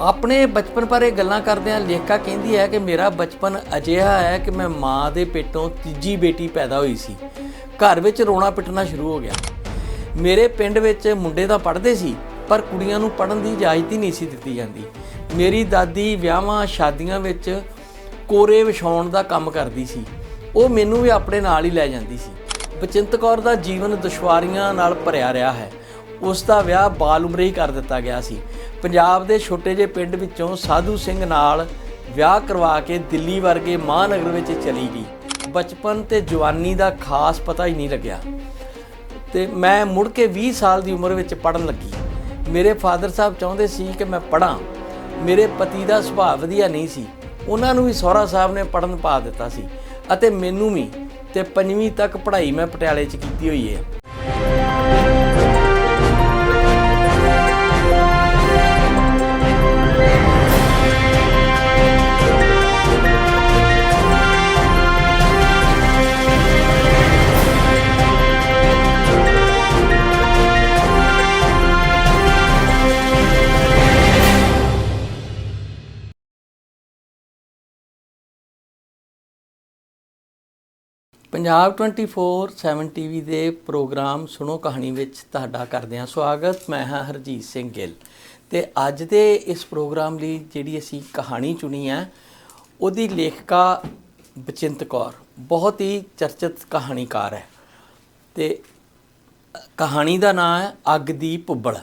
ਆਪਣੇ ਬਚਪਨ ਬਾਰੇ ਗੱਲਾਂ ਕਰਦਿਆਂ ਲੇਖਿਕਾ ਕਹਿੰਦੀ ਹੈ ਕਿ ਮੇਰਾ ਬਚਪਨ ਅਜਿਹਾ ਹੈ ਕਿ ਮੈਂ ਮਾਂ ਦੇ ਪੇਟੋਂ ਤੀਜੀ ਬੇਟੀ ਪੈਦਾ ਹੋਈ ਸੀ। ਘਰ ਵਿੱਚ ਰੋਣਾ ਪਿੱਟਣਾ ਸ਼ੁਰੂ ਹੋ ਗਿਆ। ਮੇਰੇ ਪਿੰਡ ਵਿੱਚ ਮੁੰਡੇ ਤਾਂ ਪੜ੍ਹਦੇ ਸੀ, ਪਰ ਕੁੜੀਆਂ ਨੂੰ ਪੜ੍ਹਨ ਦੀ ਇਜਾਜ਼ਤ ਹੀ ਨਹੀਂ ਸੀ ਦਿੱਤੀ ਜਾਂਦੀ। ਮੇਰੀ ਦਾਦੀ ਵਿਆਹਾਂ ਸ਼ਾਦੀਆਂ ਵਿੱਚ ਕੋਰੇ ਵਿਛਾਉਣ ਦਾ ਕੰਮ ਕਰਦੀ ਸੀ। ਉਹ ਮੈਨੂੰ ਵੀ ਆਪਣੇ ਨਾਲ ਹੀ ਲੈ ਜਾਂਦੀ ਸੀ। ਬਚਿੰਤ ਕੌਰ ਦਾ ਜੀਵਨ ਦੁਸ਼ਵਾਰੀਆਂ ਨਾਲ ਭਰਿਆ ਰਿਹਾ ਹੈ। ਉਸ ਦਾ ਵਿਆਹ ਬਾਲ ਉਮਰੇ ਹੀ ਕਰ ਦਿੱਤਾ ਗਿਆ ਸੀ। ਪੰਜਾਬ ਦੇ ਛੋਟੇ ਜਿਹੇ ਪਿੰਡ ਵਿੱਚੋਂ ਸਾਧੂ ਸਿੰਘ ਨਾਲ ਵਿਆਹ ਕਰਵਾ ਕੇ ਦਿੱਲੀ ਵਰਗੇ ਮਹਾਨਗਰ ਵਿੱਚ ਚਲੀ ਗਈ। ਬਚਪਨ ਤੇ ਜਵਾਨੀ ਦਾ ਖਾਸ ਪਤਾ ਹੀ ਨਹੀਂ ਲੱਗਿਆ। ਤੇ ਮੈਂ ਮੁੜ ਕੇ 20 ਸਾਲ ਦੀ ਉਮਰ ਵਿੱਚ ਪੜਨ ਲੱਗੀ। ਮੇਰੇ ਫਾਦਰ ਸਾਹਿਬ ਚਾਹੁੰਦੇ ਸੀ ਕਿ ਮੈਂ ਪੜਾਂ ਮੇਰੇ ਪਤੀ ਦਾ ਸੁਭਾਅ ਵਧੀਆ ਨਹੀਂ ਸੀ। ਉਹਨਾਂ ਨੂੰ ਵੀ ਸਹੁਰਾ ਸਾਹਿਬ ਨੇ ਪੜਨ ਪਾ ਦਿੱਤਾ ਸੀ ਅਤੇ ਮੈਨੂੰ ਵੀ ਤੇ ਪੰਜਵੀਂ ਤੱਕ ਪੜ੍ਹਾਈ ਮੈਂ ਪਟਿਆਲੇ 'ਚ ਕੀਤੀ ਹੋਈ ਹੈ। ਪੰਜਾਬ 24/7 ਟੀਵੀ ਦੇ ਪ੍ਰੋਗਰਾਮ ਸੁਣੋ ਕਹਾਣੀ ਵਿੱਚ ਤੁਹਾਡਾ ਕਰਦੇ ਹਾਂ ਸਵਾਗਤ। ਮੈਂ ਹਾਂ ਹਰਜੀਤ ਸਿੰਘ ਗਿੱਲ। ਤੇ ਅੱਜ ਦੇ ਇਸ ਪ੍ਰੋਗਰਾਮ ਲਈ ਜਿਹੜੀ ਅਸੀਂ ਕਹਾਣੀ ਚੁਣੀ ਹੈ, ਉਹਦੀ ਲੇਖਿਕਾ ਬਚਿੰਤ ਕੌਰ। ਬਹੁਤ ਹੀ ਚਰਚਿਤ ਕਹਾਣੀਕਾਰ ਹੈ। ਤੇ ਕਹਾਣੀ ਦਾ ਨਾਮ ਹੈ ਅੱਗ ਦੀ ਭੁੱਬਲ।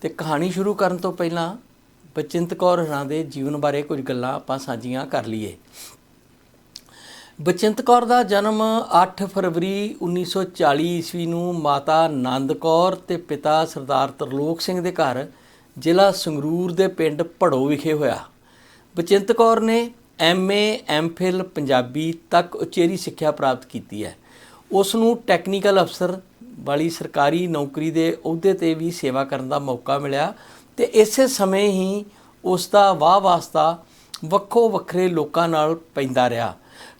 ਤੇ ਕਹਾਣੀ ਸ਼ੁਰੂ ਕਰਨ ਤੋਂ ਪਹਿਲਾਂ ਬਚਿੰਤ ਕੌਰ ਹਰਾਂ ਦੇ ਜੀਵਨ ਬਾਰੇ ਕੁਝ ਗੱਲਾਂ ਆਪਾਂ ਸਾਂਝੀਆਂ ਕਰ ਲਈਏ। ਬਚਿੰਤ ਕੌਰ ਦਾ ਜਨਮ 8 ਫਰਵਰੀ 1940 ਈਸਵੀ ਨੂੰ ਮਾਤਾ ਆਨੰਦ ਕੌਰ ਤੇ ਪਿਤਾ ਸਰਦਾਰ ਤਰਲੋਕ ਸਿੰਘ ਦੇ ਘਰ, ਜ਼ਿਲ੍ਹਾ ਸੰਗਰੂਰ ਦੇ ਪਿੰਡ ਭੜੋ ਵਿਖੇ ਹੋਇਆ। ਬਚਿੰਤ ਕੌਰ ਨੇ ਐਮਏ ਐਮਫਿਲ ਪੰਜਾਬੀ ਤੱਕ ਉਚੇਰੀ ਸਿੱਖਿਆ ਪ੍ਰਾਪਤ ਕੀਤੀ ਹੈ। ਉਸ ਨੂੰ ਟੈਕਨੀਕਲ ਅਫਸਰ ਵਾਲੀ ਸਰਕਾਰੀ ਨੌਕਰੀ ਦੇ ਅਹੁਦੇ ਤੇ ਵੀ ਸੇਵਾ ਕਰਨ ਦਾ ਮੌਕਾ ਮਿਲਿਆ ਤੇ ਇਸੇ ਸਮੇਂ ਹੀ ਉਸ ਦਾ ਵਾਹ ਵਾਸਤਾ ਵੱਖੋ ਵੱਖਰੇ ਲੋਕਾਂ ਨਾਲ ਪੈਂਦਾ ਰਿਹਾ।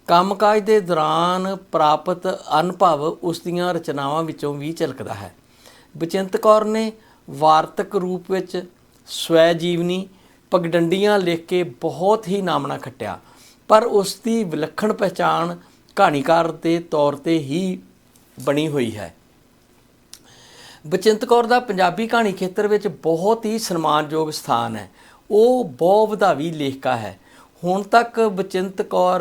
ਕੰਮਕਾਜ ਦੇ ਦੌਰਾਨ ਪ੍ਰਾਪਤ ਅਨੁਭਵ ਉਸ ਦੀਆਂ ਰਚਨਾਵਾਂ ਵਿੱਚੋਂ ਵੀ ਝਲਕਦਾ ਹੈ। ਬਚਿੰਤ ਕੌਰ ਨੇ ਵਾਰਤਕ ਰੂਪ ਵਿੱਚ ਸਵੈ ਜੀਵਨੀ ਪਗਡੰਡੀਆਂ ਲਿਖ ਕੇ ਬਹੁਤ ਹੀ ਨਾਮਣਾ ਖੱਟਿਆ, ਪਰ ਉਸ ਦੀ ਵਿਲੱਖਣ ਪਹਿਚਾਣ ਕਹਾਣੀਕਾਰ ਦੇ ਤੌਰ ਤੇ ਹੀ ਬਣੀ ਹੋਈ ਹੈ। ਬਚਿੰਤ ਕੌਰ ਦਾ ਪੰਜਾਬੀ ਕਹਾਣੀ ਖੇਤਰ ਵਿੱਚ ਬਹੁਤ ਹੀ ਸਨਮਾਨਯੋਗ ਸਥਾਨ ਹੈ। ਉਹ ਬਹੁ ਵਧਾਵੀ ਲੇਖਕਾ ਹੈ। ਹੁਣ ਤੱਕ ਬਚਿੰਤ ਕੌਰ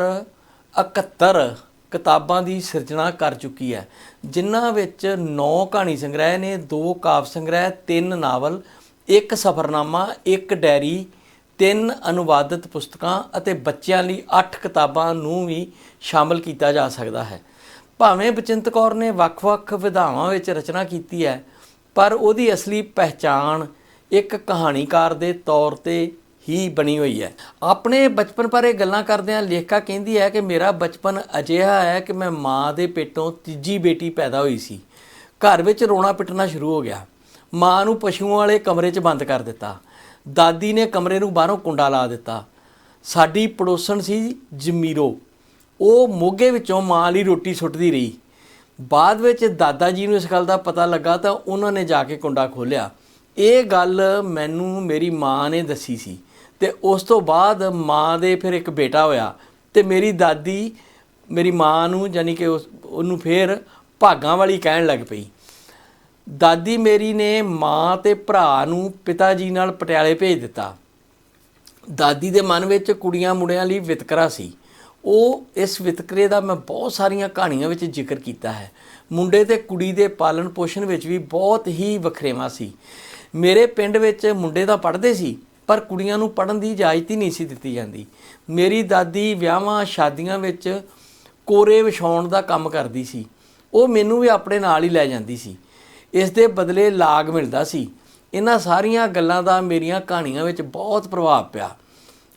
71 ਕਿਤਾਬਾਂ ਦੀ ਸਿਰਜਣਾ ਕਰ ਚੁੱਕੀ ਹੈ, ਜਿਨ੍ਹਾਂ ਵਿੱਚ 9 ਕਹਾਣੀ ਸੰਗ੍ਰਹਿ ਨੇ 2 ਕਾਵ ਸੰਗ੍ਰਹਿ 3 ਨਾਵਲ, ਇੱਕ ਸਫ਼ਰਨਾਮਾ, ਇੱਕ ਡੈਰੀ ਤਿੰਨ ਅਨੁਵਾਦਿਤ ਪੁਸਤਕਾਂ ਅਤੇ ਬੱਚਿਆਂ ਲਈ 8 ਕਿਤਾਬਾਂ ਨੂੰ ਵੀ ਸ਼ਾਮਲ ਕੀਤਾ ਜਾ ਸਕਦਾ ਹੈ। ਭਾਵੇਂ ਬਚਿੰਤ ਕੌਰ ਨੇ ਵੱਖ-ਵੱਖ ਵਿਧਾਵਾਂ ਵਿੱਚ ਰਚਨਾ ਕੀਤੀ ਹੈ, ਪਰ ਉਹਦੀ ਅਸਲੀ ਪਹਿਚਾਣ ਇੱਕ ਕਹਾਣੀਕਾਰ ਦੇ ਤੌਰ ਤੇ ਹੀ ਬਣੀ ਹੋਈ ਹੈ। ਆਪਣੇ ਬਚਪਨ ਬਾਰੇ ਗੱਲਾਂ ਕਰਦਿਆਂ ਲੇਖਿਕਾ ਕਹਿੰਦੀ ਹੈ ਕਿ ਮੇਰਾ ਬਚਪਨ ਅਜਿਹਾ ਹੈ ਕਿ ਮੈਂ ਮਾਂ ਦੇ ਪੇਟੋਂ ਤੀਜੀ ਬੇਟੀ ਪੈਦਾ ਹੋਈ ਸੀ। ਘਰ ਵਿੱਚ ਰੋਣਾ ਪਿੱਟਣਾ ਸ਼ੁਰੂ ਹੋ ਗਿਆ। ਮਾਂ ਨੂੰ ਪਸ਼ੂਆਂ ਵਾਲੇ ਕਮਰੇ 'ਚ ਬੰਦ ਕਰ ਦਿੱਤਾ। ਦਾਦੀ ਨੇ ਕਮਰੇ ਨੂੰ ਬਾਹਰੋਂ ਕੁੰਡਾ ਲਾ ਦਿੱਤਾ। ਸਾਡੀ ਪੜੋਸਣ ਸੀ ਜਮੀਰੋ। ਉਹ ਮੋਗੇ ਵਿੱਚੋਂ ਮਾਂ ਲਈ ਰੋਟੀ ਸੁੱਟਦੀ ਰਹੀ। ਬਾਅਦ ਵਿੱਚ ਦਾਦਾ ਜੀ ਨੂੰ ਇਸ ਗੱਲ ਦਾ ਪਤਾ ਲੱਗਾ ਤਾਂ ਉਹਨਾਂ ਨੇ ਜਾ ਕੇ ਕੁੰਡਾ ਖੋਲ੍ਹਿਆ। ਇਹ ਗੱਲ ਮੈਨੂੰ ਮੇਰੀ ਮਾਂ ਨੇ ਦੱਸੀ ਸੀ। ਤੇ ਉਸ ਤੋਂ ਬਾਅਦ ਮਾਂ ਦੇ ਫਿਰ ਇੱਕ ਬੇਟਾ ਹੋਇਆ ਤੇ ਮੇਰੀ ਦਾਦੀ, ਮੇਰੀ ਮਾਂ ਨੂੰ ਯਾਨੀ ਕਿ ਉਸ, ਉਹਨੂੰ ਫਿਰ ਭਾਗਾਂ ਵਾਲੀ ਕਹਿਣ ਲੱਗ ਪਈ। ਦਾਦੀ ਮੇਰੀ ਨੇ ਮਾਂ ਤੇ ਭਰਾ ਨੂੰ ਪਿਤਾ ਜੀ ਨਾਲ ਪਟਿਆਲੇ ਭੇਜ ਦਿੱਤਾ। ਦਾਦੀ ਦੇ ਮਨ ਵਿੱਚ ਕੁੜੀਆਂ ਮੁੰਡਿਆਂ ਲਈ ਵਿਤਕਰਾ ਸੀ। ਉਹ ਇਸ ਵਿਤਕਰੇ ਦਾ ਮੈਂ ਬਹੁਤ ਸਾਰੀਆਂ ਕਹਾਣੀਆਂ ਵਿੱਚ ਜ਼ਿਕਰ ਕੀਤਾ ਹੈ। ਮੁੰਡੇ ਤੇ ਕੁੜੀ ਦੇ ਪਾਲਣ ਪੋਸ਼ਣ ਵਿੱਚ ਵੀ ਬਹੁਤ ਹੀ ਵਖਰੇਵਾ ਸੀ। ਮੇਰੇ ਪਿੰਡ ਵਿੱਚ ਮੁੰਡੇ ਤਾਂ ਪੜ੍ਹਦੇ ਸੀ ਪਰ ਕੁੜੀਆਂ ਨੂੰ ਪੜ੍ਹਨ ਦੀ ਇਜਾਜ਼ਤ ਹੀ ਨਹੀਂ ਸੀ ਦਿੱਤੀ ਜਾਂਦੀ। ਮੇਰੀ ਦਾਦੀ ਵਿਆਹਾਂ ਸ਼ਾਦੀਆਂ ਵਿੱਚ ਕੋਰੇ ਵਿਛਾਉਣ ਦਾ ਕੰਮ ਕਰਦੀ ਸੀ। ਉਹ ਮੈਨੂੰ ਵੀ ਆਪਣੇ ਨਾਲ ਹੀ ਲੈ ਜਾਂਦੀ ਸੀ। ਇਸ ਦੇ ਬਦਲੇ ਲਾਗ ਮਿਲਦਾ ਸੀ। ਇਹਨਾਂ ਸਾਰੀਆਂ ਗੱਲਾਂ ਦਾ ਮੇਰੀਆਂ ਕਹਾਣੀਆਂ ਵਿੱਚ ਬਹੁਤ ਪ੍ਰਭਾਵ ਪਿਆ।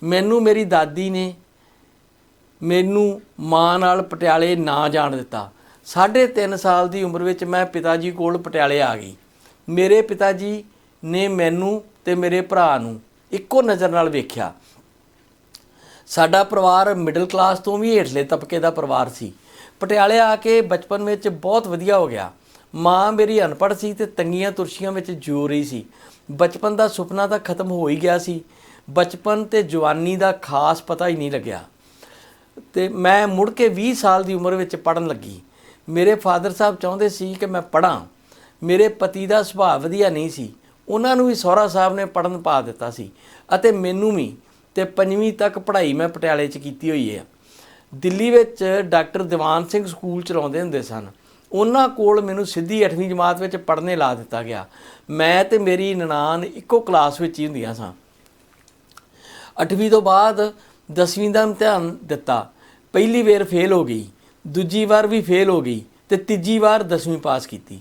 ਮੈਨੂੰ ਮੇਰੀ ਦਾਦੀ ਨੇ ਮੈਨੂੰ ਮਾਂ ਨਾਲ ਪਟਿਆਲੇ ਨਾ ਜਾਣ ਦਿੱਤਾ। ਸਾਢੇ ਤਿੰਨ ਸਾਲ ਦੀ ਉਮਰ ਵਿੱਚ ਮੈਂ ਪਿਤਾ ਜੀ ਕੋਲ ਪਟਿਆਲੇ ਆ ਗਈ। ਮੇਰੇ ਪਿਤਾ ਜੀ ਨੇ ਮੈਨੂੰ ਤੇ ਮੇਰੇ ਭਰਾ ਨੂੰ ਇੱਕੋ ਨਜ਼ਰ ਨਾਲ ਵੇਖਿਆ। ਸਾਡਾ ਪਰਿਵਾਰ ਮਿਡਲ ਕਲਾਸ ਤੋਂ ਵੀ ਹੇਠਲੇ ਤਬਕੇ ਦਾ ਪਰਿਵਾਰ ਸੀ। ਪਟਿਆਲੇ ਆ ਕੇ ਬਚਪਨ ਵਿੱਚ ਬਹੁਤ ਵਧੀਆ ਹੋ ਗਿਆ। ਮਾਂ ਮੇਰੀ ਅਨਪੜ੍ਹ ਸੀ ਤੇ ਤੰਗੀਆਂ ਤੁਰਸ਼ੀਆਂ ਵਿੱਚ ਜੂ ਰਹੀ ਸੀ। ਬਚਪਨ ਦਾ ਸੁਪਨਾ ਤਾਂ ਖਤਮ ਹੋ ਹੀ ਗਿਆ ਸੀ। ਬਚਪਨ ਤੇ ਜਵਾਨੀ ਦਾ ਖਾਸ ਪਤਾ ਹੀ ਨਹੀਂ ਲੱਗਿਆ। ਤੇ ਮੈਂ ਮੁੜ ਕੇ 20 ਸਾਲ ਦੀ ਉਮਰ ਵਿੱਚ ਪੜਨ ਲੱਗੀ। ਮੇਰੇ ਫਾਦਰ ਸਾਹਿਬ ਚਾਹੁੰਦੇ ਸੀ ਕਿ ਮੈਂ ਪੜਾਂ ਮੇਰੇ ਪਤੀ ਦਾ ਸੁਭਾਅ ਵਧੀਆ ਨਹੀਂ ਸੀ। ਉਹਨਾਂ ਨੂੰ ਵੀ ਸਹੁਰਾ ਸਾਹਿਬ ਨੇ ਪੜਨ ਪਾ ਦਿੱਤਾ ਸੀ ਅਤੇ ਮੈਨੂੰ ਵੀ ਤੇ ਪੰਜਵੀਂ ਤੱਕ ਪੜ੍ਹਾਈ ਮੈਂ ਪਟਿਆਲੇ 'ਚ ਕੀਤੀ ਹੋਈ ਹੈ। ਦਿੱਲੀ ਵਿੱਚ ਡਾਕਟਰ ਦੀਵਾਨ ਸਿੰਘ ਸਕੂਲ ਚਲਾਉਂਦੇ ਹੁੰਦੇ ਸਨ। ਉਹਨਾਂ ਕੋਲ ਮੈਨੂੰ ਸਿੱਧੀ 8ਵੀਂ ਜਮਾਤ ਵਿੱਚ ਪੜ੍ਹਨੇ ਲਾ ਦਿੱਤਾ ਗਿਆ। ਮੈਂ ਤੇ ਮੇਰੀ ਨਨਾਣ ਇੱਕੋ ਕਲਾਸ ਵਿੱਚ ਹੀ ਹੁੰਦੀਆਂ ਸਾਂ। 8ਵੀਂ ਤੋਂ ਬਾਅਦ 10ਵੀਂ ਦਾ ਇਮਤਿਹਾਨ ਦਿੱਤਾ। ਪਹਿਲੀ ਵਾਰ ਫੇਲ ਹੋ ਗਈ, ਦੂਜੀ ਵਾਰ ਵੀ ਫੇਲ ਹੋ ਗਈ ਤੇ ਤੀਜੀ ਵਾਰ 10ਵੀਂ ਪਾਸ ਕੀਤੀ,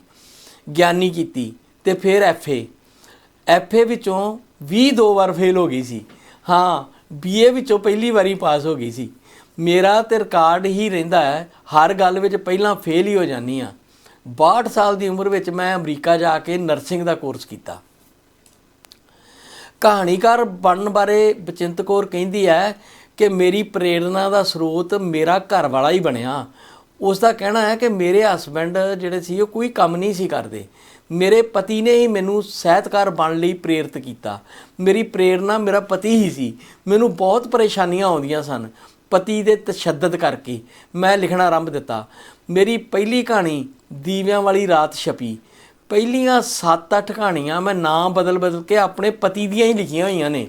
ਗਿਆਨੀ ਕੀਤੀ ਤੇ ਫਿਰ ਐਫਏ ਐਫਏ ਵਿੱਚੋਂ 20 ਦੋ ਵਾਰ ਫੇਲ ਹੋ ਗਈ ਸੀ। ਹਾਂ ਬੀਏ ਵਿੱਚੋਂ ਪਹਿਲੀ ਵਾਰੀ ਪਾਸ ਹੋ ਗਈ ਸੀ। ਮੇਰਾ ਤੇ ਰਿਕਾਰਡ ਹੀ ਰਹਿੰਦਾ ਹੈ, ਹਰ ਗੱਲ ਵਿੱਚ ਪਹਿਲਾਂ ਫੇਲ ਹੀ ਹੋ ਜਾਂਦੀ ਆ 62 ਸਾਲ ਦੀ ਉਮਰ ਵਿੱਚ ਮੈਂ ਅਮਰੀਕਾ ਜਾ ਕੇ ਨਰਸਿੰਗ ਦਾ ਕੋਰਸ ਕੀਤਾ। ਕਹਾਣੀਕਾਰ ਬਣਨ ਬਾਰੇ ਬਚਿੰਤ ਕੌਰ ਕਹਿੰਦੀ ਹੈ ਕਿ ਮੇਰੀ ਪ੍ਰੇਰਣਾ ਦਾ ਸਰੋਤ ਮੇਰਾ ਘਰ ਵਾਲਾ ਹੀ ਬਣਿਆ। ਉਸ ਦਾ ਕਹਿਣਾ ਹੈ ਕਿ ਮੇਰੇ ਹਸਬੰਡ ਜਿਹੜੇ ਸੀ ਉਹ ਕੋਈ ਕੰਮ ਨਹੀਂ ਸੀ ਕਰਦੇ। ਮੇਰੇ ਪਤੀ ਨੇ ਹੀ ਮੈਨੂੰ ਸਾਹਿਤਕਾਰ ਬਣਨ ਲਈ ਪ੍ਰੇਰਿਤ ਕੀਤਾ। ਮੇਰੀ ਪ੍ਰੇਰਣਾ ਮੇਰਾ ਪਤੀ ਹੀ ਸੀ। ਮੈਨੂੰ ਬਹੁਤ ਪਰੇਸ਼ਾਨੀਆਂ ਆਉਂਦੀਆਂ ਸਨ। ਪਤੀ ਦੇ ਤਸ਼ੱਦਦ ਕਰਕੇ ਮੈਂ ਲਿਖਣਾ ਆਰੰਭ ਦਿੱਤਾ। ਮੇਰੀ ਪਹਿਲੀ ਕਹਾਣੀ ਦੀਵਿਆਂ ਵਾਲੀ ਰਾਤ ਛਪੀ। ਪਹਿਲੀਆਂ 7-8 ਕਹਾਣੀਆਂ ਮੈਂ ਨਾਮ ਬਦਲ-ਬਦਲ ਕੇ ਆਪਣੇ ਪਤੀ ਦੀਆਂ ਹੀ ਲਿਖੀਆਂ ਹੋਈਆਂ ਨੇ।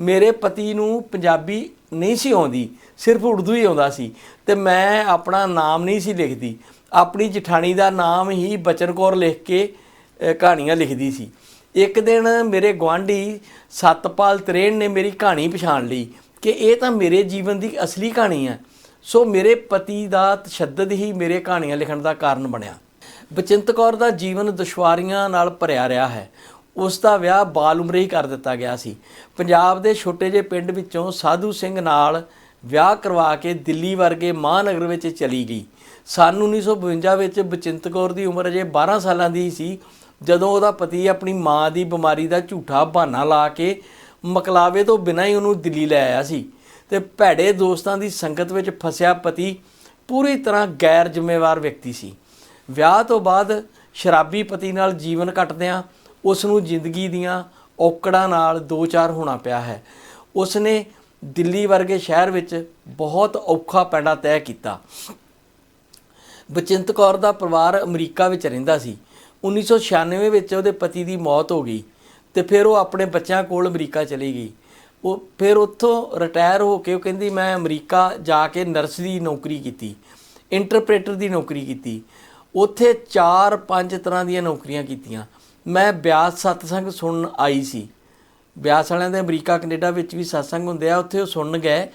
ਮੇਰੇ ਪਤੀ ਨੂੰ ਪੰਜਾਬੀ ਨਹੀਂ ਸੀ ਆਉਂਦੀ, ਸਿਰਫ ਉਰਦੂ ਹੀ ਆਉਂਦਾ ਸੀ ਤੇ ਮੈਂ ਆਪਣਾ ਨਾਮ ਨਹੀਂ ਸੀ ਲਿਖਦੀ। ਆਪਣੀ ਜਠਾਣੀ ਦਾ ਨਾਮ ਹੀ ਬਚਨ ਕੌਰ ਲਿਖ ਕੇ ਕਹਾਣੀਆਂ ਲਿਖਦੀ ਸੀ। ਇੱਕ ਦਿਨ ਮੇਰੇ ਗੁਆਂਢੀ ਸਤਪਾਲ ਤਰੇਣ ਨੇ ਮੇਰੀ ਕਹਾਣੀ ਪਛਾਣ ਲਈ ਕਿ ਇਹ ਤਾਂ ਮੇਰੇ ਜੀਵਨ ਦੀ ਅਸਲੀ ਕਹਾਣੀ ਹੈ। ਸੋ ਮੇਰੇ ਪਤੀ ਦਾ ਤਸ਼ੱਦਦ ਹੀ ਮੇਰੇ ਕਹਾਣੀਆਂ ਲਿਖਣ ਦਾ ਕਾਰਨ ਬਣਿਆ। ਬਚਿੰਤ ਕੌਰ ਦਾ ਜੀਵਨ ਦੁਸ਼ਵਾਰੀਆਂ ਨਾਲ ਭਰਿਆ ਰਿਹਾ ਹੈ। ਉਸ ਦਾ ਵਿਆਹ ਬਾਲ ਉਮਰੇ ਹੀ ਕਰ ਦਿੱਤਾ ਗਿਆ ਸੀ। ਪੰਜਾਬ ਦੇ ਛੋਟੇ ਜਿਹੇ ਪਿੰਡ ਵਿੱਚੋਂ ਸਾਧੂ ਸਿੰਘ ਨਾਲ ਵਿਆਹ ਕਰਵਾ ਕੇ ਦਿੱਲੀ ਵਰਗੇ ਮਹਾਨਗਰ ਵਿੱਚ ਚਲੀ ਗਈ। ਸਨ 1952 ਵਿੱਚ ਬਚਿੰਤ ਕੌਰ ਦੀ ਉਮਰ ਅਜੇ 12 ਸਾਲਾਂ ਦੀ ਸੀ। ਜਦੋਂ ਉਹਦਾ ਪਤੀ ਆਪਣੀ ਮਾਂ ਦੀ ਬਿਮਾਰੀ ਦਾ ਝੂਠਾ ਬਹਾਨਾ ਲਾ ਕੇ ਮਕਲਾਵੇ ਤੋਂ ਬਿਨਾਂ ਹੀ ਉਹਨੂੰ ਦਿੱਲੀ ਲੈ ਆਇਆ ਸੀ ਤੇ ਭੈੜੇ ਦੋਸਤਾਂ ਦੀ ਸੰਗਤ ਵਿੱਚ ਫਸਿਆ ਪਤੀ ਪੂਰੀ ਤਰ੍ਹਾਂ ਗੈਰ ਜ਼ਿੰਮੇਵਾਰ ਵਿਅਕਤੀ ਸੀ। ਵਿਆਹ ਤੋਂ ਬਾਅਦ ਸ਼ਰਾਬੀ ਪਤੀ ਨਾਲ ਜੀਵਨ ਕੱਟਦਿਆਂ ਉਸ ਨੂੰ ਜ਼ਿੰਦਗੀ ਦੀਆਂ ਔਕੜਾਂ ਨਾਲ ਦੋ ਚਾਰ ਹੋਣਾ ਪਿਆ ਹੈ। ਉਸ ਨੇ ਦਿੱਲੀ ਵਰਗੇ ਸ਼ਹਿਰ ਵਿੱਚ ਬਹੁਤ ਔਖਾ ਪੈਂਡਾ ਤੈਅ ਕੀਤਾ। ਬਚਿੰਤ ਕੌਰ ਦਾ ਪਰਿਵਾਰ ਅਮਰੀਕਾ ਵਿੱਚ ਰਹਿੰਦਾ ਸੀ। 1996 ਵਿੱਚ ਉਹਦੇ ਪਤੀ ਦੀ ਮੌਤ ਹੋ ਗਈ ਤੇ ਫਿਰ ਉਹ ਆਪਣੇ ਬੱਚਿਆਂ ਕੋਲ ਅਮਰੀਕਾ ਚਲੀ ਗਈ। ਉਹ ਫਿਰ ਉੱਥੋਂ ਰਿਟਾਇਰ ਹੋ ਕੇ ਉਹ ਕਹਿੰਦੀ, ਮੈਂ ਅਮਰੀਕਾ ਜਾ ਕੇ ਨਰਸ ਦੀ ਨੌਕਰੀ ਕੀਤੀ ਇੰਟਰਪ੍ਰੀਟਰ ਦੀ ਨੌਕਰੀ ਕੀਤੀ। ਉੱਥੇ 4-5 ਤਰ੍ਹਾਂ ਦੀਆਂ ਨੌਕਰੀਆਂ ਕੀਤੀਆਂ। ਮੈਂ ਬਿਆਸ ਸਤਸੰਗ ਸੁਣਨ ਆਈ ਸੀ। ਬਿਆਸ ਵਾਲਿਆਂ ਦੇ ਅਮਰੀਕਾ, ਕੈਨੇਡਾ ਵਿੱਚ ਵੀ ਸਤਸੰਗ ਹੁੰਦੇ ਆ, ਉੱਥੇ ਉਹ ਸੁਣਨ ਗਏ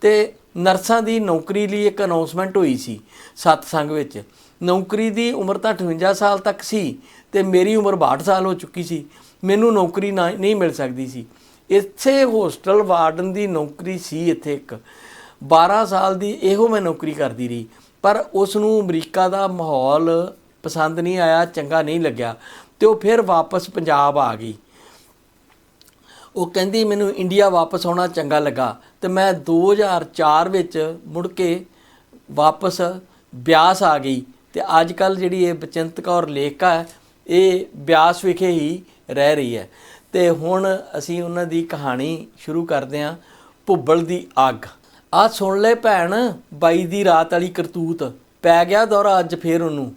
ਤੇ ਨਰਸਾਂ ਦੀ ਨੌਕਰੀ ਲਈ ਇੱਕ ਅਨਾਉਂਸਮੈਂਟ ਹੋਈ ਸੀ ਸਤਸੰਗ ਵਿੱਚ। ਨੌਕਰੀ ਦੀ ਉਮਰ ਤਾਂ 58 ਸਾਲ ਤੱਕ ਸੀ ਤੇ ਮੇਰੀ ਉਮਰ 62 ਸਾਲ ਹੋ ਚੁੱਕੀ ਸੀ। ਮੈਨੂੰ ਨੌਕਰੀ ਨਾ- ਨਹੀਂ ਮਿਲ ਸਕਦੀ ਸੀ। ਇੱਥੇ ਹੋਸਟਲ ਵਾਰਡਨ ਦੀ ਨੌਕਰੀ ਸੀ ਇੱਥੇ ਇੱਕ। 12 ਸਾਲ ਦੀ ਇਹੋ ਮੈਂ ਨੌਕਰੀ ਕਰਦੀ ਰਹੀ। ਪਰ ਉਸ ਨੂੰ ਅਮਰੀਕਾ ਦਾ ਮਾਹੌਲ ਪਸੰਦ ਨਹੀਂ ਆਇਆ, ਚੰਗਾ ਨਹੀਂ ਲੱਗਿਆ ਤੇ ਉਹ ਫਿਰ ਵਾਪਸ ਪੰਜਾਬ ਆ ਗਈ। ਉਹ ਕਹਿੰਦੀ, ਮੈਨੂੰ ਇੰਡੀਆ ਵਾਪਸ ਆਉਣਾ ਚੰਗਾ ਲੱਗਾ ਤੇ ਮੈਂ 2004 ਵਿੱਚ ਮੁੜ ਕੇ ਵਾਪਸ ਬਿਆਸ ਆ ਗਈ। ਤੇ ਅੱਜ ਕੱਲ ਜਿਹੜੀ ਇਹ ਬਚਿੰਤ ਕੌਰ ਲੇਖਕਾ ਇਹ ਬਿਆਸ ਵਿਖੇ ਹੀ ਰਹਿ ਰਹੀ ਹੈ। ਤੇ ਹੁਣ ਅਸੀਂ ਉਹਨਾਂ ਦੀ ਕਹਾਣੀ ਸ਼ੁਰੂ ਕਰਦੇ ਹਾਂ, ਭੁੱਬਲ ਦੀ ਅੱਗ। ਆ ਸੁਣ ਲੈ ਭੈਣ, ਬਾਈ ਦੀ ਰਾਤ ਵਾਲੀ ਕਰਤੂਤ। ਪੈ ਗਿਆ ਦੌਰਾ ਅੱਜ ਫੇਰ ਉਹਨੂੰ।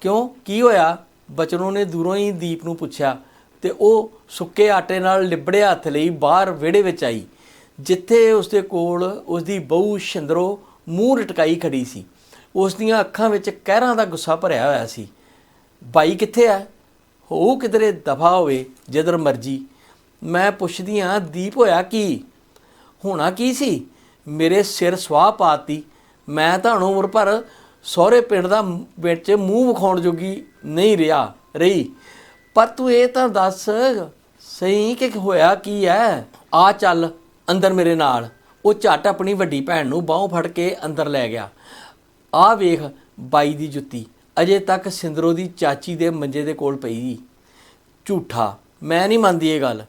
ਕਿਉਂ? ਕੀ ਹੋਇਆ? ਬਚਨੋਂ ਨੇ ਦੂਰੋਂ ਹੀ ਦੀਪ ਨੂੰ ਪੁੱਛਿਆ ਤੇ ਉਹ ਸੁੱਕੇ ਆਟੇ ਨਾਲ ਲਿਬੜੇ ਹੱਥ ਲਈ ਬਾਹਰ ਵਿਹੜੇ ਵਿੱਚ ਆਈ, ਜਿੱਥੇ ਉਸਦੇ ਕੋਲ ਉਸਦੀ ਬਹੂ ਸ਼ਿੰਦਰੋ ਮੂੰਹ ਰਟਕਾਈ ਖੜੀ ਸੀ। ਉਸ ਦੀਆਂ ਅੱਖਾਂ ਵਿੱਚ ਕਹਿਰਾਂ ਦਾ ਗੁੱਸਾ ਭਰਿਆ ਹੋਇਆ ਸੀ। ਬਾਈ ਕਿੱਥੇ ਆ? ਉਹ ਕਿਧਰੇ ਦਫਾ ਹੋਵੇ, ਜਿੱਧਰ ਮਰਜ਼ੀ। ਮੈਂ ਪੁੱਛਦੀ ਆ ਦੀਪ ਹੋਇਆ ਕੀ? ਹੋਣਾ ਕੀ ਸੀ? ਮੇਰੇ ਸਿਰ ਸਵਾਹ ਪਾਤੀ। ਮੈਂ ਤੁਹਾਨੂੰ ਉਮਰ ਭਰ ਸਹੁਰੇ ਪਿੰਡ ਦਾ ਵਿੱਚ ਮੂੰਹ ਵਿਖਾਉਣ ਜੋਗੀ ਨਹੀਂ ਰਿਹਾ, ਰਹੀ। ਪਰ ਤੂੰ ਇਹ ਤਾਂ ਦੱਸ, ਸਹੀ ਕਿ ਹੋਇਆ ਕੀ ਹੈ ਆ ਚੱਲ, ਅੰਦਰ ਮੇਰੇ ਨਾਲ। ਉਹ ਝੱਟ ਆਪਣੀ ਵੱਡੀ ਭੈਣ ਨੂੰ ਬਾਹੋਂ ਫੜ ਕੇ ਅੰਦਰ ਲੈ ਗਿਆ। ਆਹ ਵੇਖ ਬਾਈ ਦੀ ਜੁੱਤੀ। ਅਜੇ ਤੱਕ ਸਿੰਦਰੋ ਦੀ ਚਾਚੀ ਦੇ ਮੰਜੇ ਦੇ ਕੋਲ ਪਈ ਸੀ। ਝੂਠਾ, ਮੈਂ ਨਹੀਂ ਮੰਨਦੀ ਇਹ ਗੱਲ।